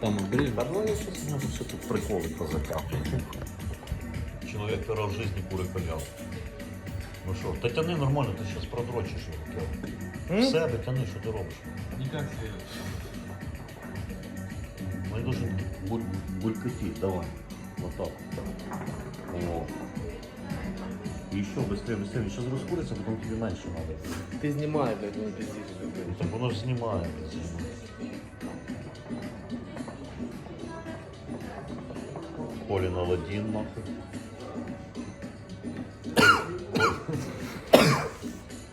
там обрежешь. Та ну я щось може ще тут приколи позатягую. Человек первый раз в жизни куры калял. Ну що, та тяни нормально, ти зараз продрочиш його. М? В себе тяни, що ти робиш? Никак себе. Ми дуже Буль, булькати, давай. Вот так. О. И еще быстрее, быстрее. Сейчас раскурится, потом тебе меньше надо. Ти знімай, блядь, ну пиздиш. Ну, Так воно ж знімає. Колін Аладдін, нахуй.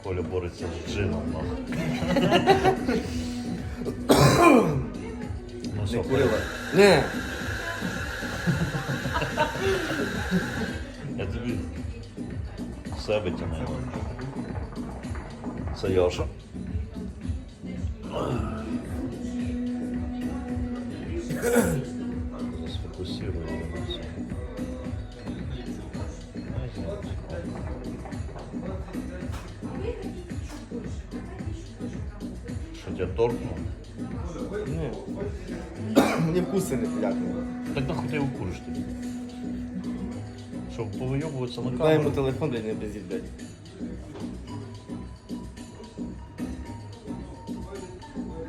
Коля бореться з джином, нахуй. Ну, все, Коля, Не, я тобі в себе тягну. Це Яша. Що тебе торкнуло? не. Мені вкуси не приятні. Так нахуй ти його куриш тоді? Що, повийобуватися на Дай йому камеру? телефон, блядь, не пиздіть, блядь.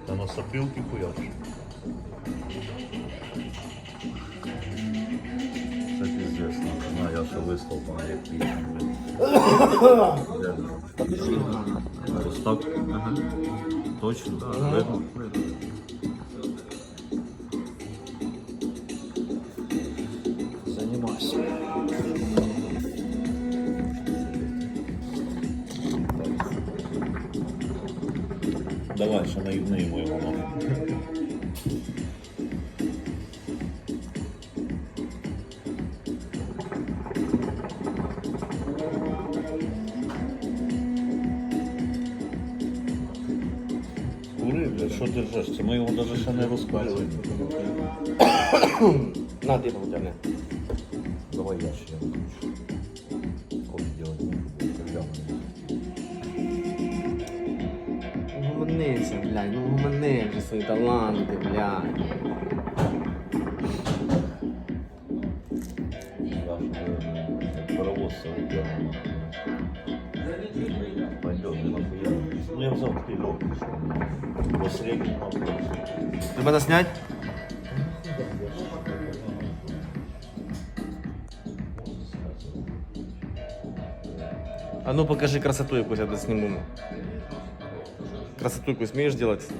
Та на сопілки хуяш. Вистав там як. Ось так? Точно? Видно? Занимайся. Давай, ще наїбнемо його блядь, що ти ржеш? Це ми його навіть ще не розпалюємо. На, ти потягни. Давай я ще включу. Коли делать не буду, когда Ну гуманися, блядь, ну гумани вже свої таланти, блядь. Же паровоз современный. Пойдем, не нахуя. Ну я взяв такий легкий, що посередній нахуй. Тебе заснять? А ну покажи красоту якусь, я досниму. Красоту якусь вмієш делать?